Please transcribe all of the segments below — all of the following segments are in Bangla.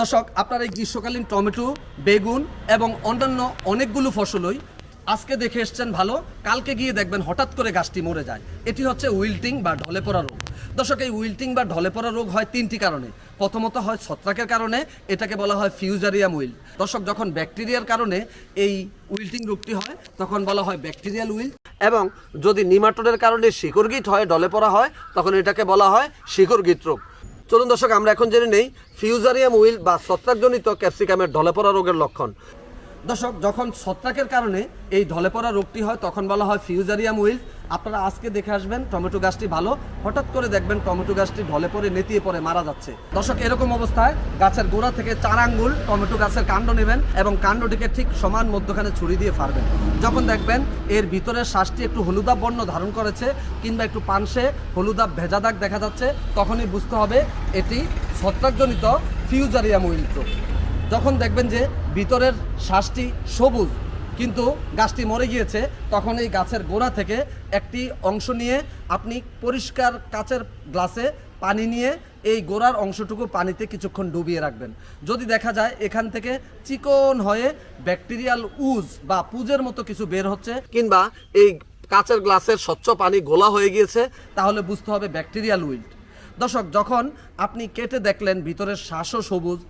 দর্শক, আপনার এই গ্রীষ্মকালীন টমেটো, বেগুন এবং অন্যান্য অনেকগুলো ফসলই আজকে দেখে এসছেন ভালো। কালকে গিয়ে দেখবেন হঠাৎ করে গাছটি মরে যায়। এটি হচ্ছে উইল্টিং বা ঢলে পড়া রোগ। দর্শক, এই উইল্টিং বা ঢলে পড়া রোগ হয় তিনটি কারণে। প্রথমত হয় ছত্রাকের কারণে, এটাকে বলা হয় ফিউজারিয়াম উইল। দর্শক, যখন ব্যাকটেরিয়ার কারণে এই উইল্টিং রোগটি হয়, তখন বলা হয় ব্যাকটেরিয়াল উইল এবং যদি নিমাটোডের কারণে শিকড়গিট হয় ডলে পড়া হয়, তখন এটাকে বলা হয় শিকড়গিট রোগ। চলুন দর্শক, আমরা এখন জেনে নেই ফিউজারিয়াম উইল বা ছত্রাকজনিত ক্যাপসিকামের ঢলে পড়া রোগের লক্ষণ। দর্শক, যখন ছত্রাকের কারণে এই ঢলে পড়া রোগটি হয়, তখন বলা হয় ফিউজারিয়াম উইল আপনারা আজকে দেখে আসবেন টমেটো গাছটি ভালো। হঠাৎ করে দেখবেন টমেটো গাছটি ঢলে পড়ে, নেতিয়ে পড়ে, মারা যাচ্ছে। দর্শক, এরকম অবস্থায় গাছের গোড়া থেকে চার আঙ্গুল টমেটো গাছের কাণ্ড নেবেন এবং কাণ্ডটিকে ঠিক সমান মধ্যখানে ছুরি দিয়ে ফাড়বেন। যখন দেখবেন এর ভিতরের শ্বাসটি একটু হলুদাব বর্ণ ধারণ করেছে কিংবা একটু পানসে হলুদাব ভেজা দাগ দেখা যাচ্ছে, তখনই বুঝতে হবে এটি ছত্রাকজনিত ফিউজারিয়াম উইল যখন দেখবেন যে ভিতরের শ্বাসটি সবুজ কিন্তু গাছটি মরে গিয়েছে, তখন এই গাছের গোড়া থেকে একটি অংশ নিয়ে আপনি পরিষ্কার কাচের গ্লাসে পানি নিয়ে এই গোড়ার অংশটুকু পানিতে কিছুক্ষণ ডুবিয়ে রাখবেন। যদি দেখা যায় এখান থেকে চিকন হয়ে ব্যাকটেরিয়াল উজ বা পুজের মতো কিছু বের হচ্ছে কিংবা এই কাচের গ্লাসের স্বচ্ছ পানি গোলা হয়ে গিয়েছে, তাহলে বুঝতে হবে ব্যাকটেরিয়াল উইল্ড। দর্শক, যখন আপনি কেটে দেখলেন ভিতরের শ্বাসও সবুজ,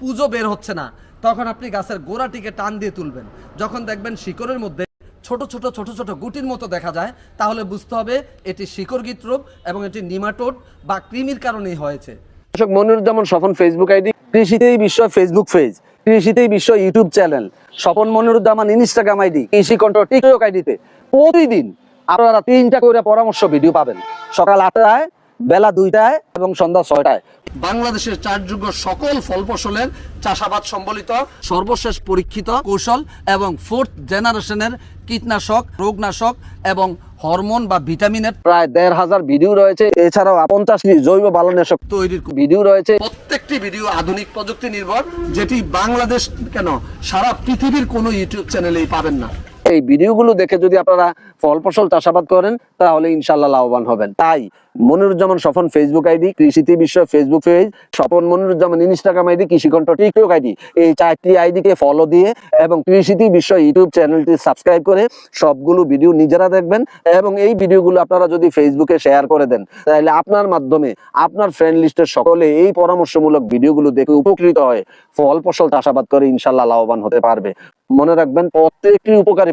পুজো বের হচ্ছে না তখন আপনি গাছের গোড়াটিকে টান দিয়ে তুলবেন। যখন দেখবেন শিকড়ের মধ্যে ছোট ছোট ছোট ছোট গুটির মতো দেখা যায়, তাহলে বুঝতে হবে এটি শিকড়গিত রোগ এবং এটি নিমাটোড বা কৃমির কারণেই হয়েছে। দর্শক, মনিরুজ্জামান স্বপন ফেসবুক আইডি কৃষিতেই বিশ্ব ফেসবুক পেজ কৃষিতেই বিশ্ব YouTube channel Swapan Moniruzzaman Instagram ID কৃষি কণ্ঠ টিকটক আইডিতে প্রতিদিন আপনারা তিনটা করে পরামর্শ ভিডিও পাবেন। সকাল আটটায় বেলা দুইটায় এবং সন্ধ্যা ছয়টায়। বাংলাদেশের চারযোগ্য সকল ফল ফসলের চাষাবাদ সম্বলিত সর্বশেষ পরীক্ষিত কৌশল এবং ফোর্থ জেনারেশনের কীটনাশক, রোগনাশক এবং হরমোন বা ভিটামিনের প্রায় দেড় হাজার ভিডিও রয়েছে। এছাড়াও পঞ্চাশটি জৈব বালনাশক তৈরির ভিডিও রয়েছে। প্রত্যেকটি ভিডিও আধুনিক প্রযুক্তি নির্ভর যেটি বাংলাদেশ কেন সারা পৃথিবীর কোনো ইউটিউব চ্যানেলেই পাবেন না। এই ভিডিওগুলো দেখে যদি আপনারা ফল ফসল চাষাবাদ করেন, তাহলে ইনশাল্লাহ লাভবান হবেন। তাই মনিরুজ্জামান স্বপন ফেসবুক আইডি, কৃষিতে বিশ্ব Facebook page Swapan Moniruzzaman Instagram ID, কৃষিকণ্ঠ TikTok ID. এই চারটি আইডিকে ফলো দিয়ে এবং কৃষিতে বিশ্ব ইউটিউব চ্যানেলটি সাবস্ক্রাইব করে সবগুলো ভিডিও নিজেরা দেখবেন এবং এই ভিডিওগুলো আপনারা যদি ফেসবুকে শেয়ার করে দেন, তাহলে আপনার মাধ্যমে আপনার ফ্রেন্ড লিস্টের সকলে এই পরামর্শমূলক ভিডিওগুলো দেখে উপকৃত হয়। ফল ফসল চাষাবাদ করে ইনশাল্লাহ লাভবান হতে পারবে। মনে রাখবেন, প্রত্যেকটি উপকারী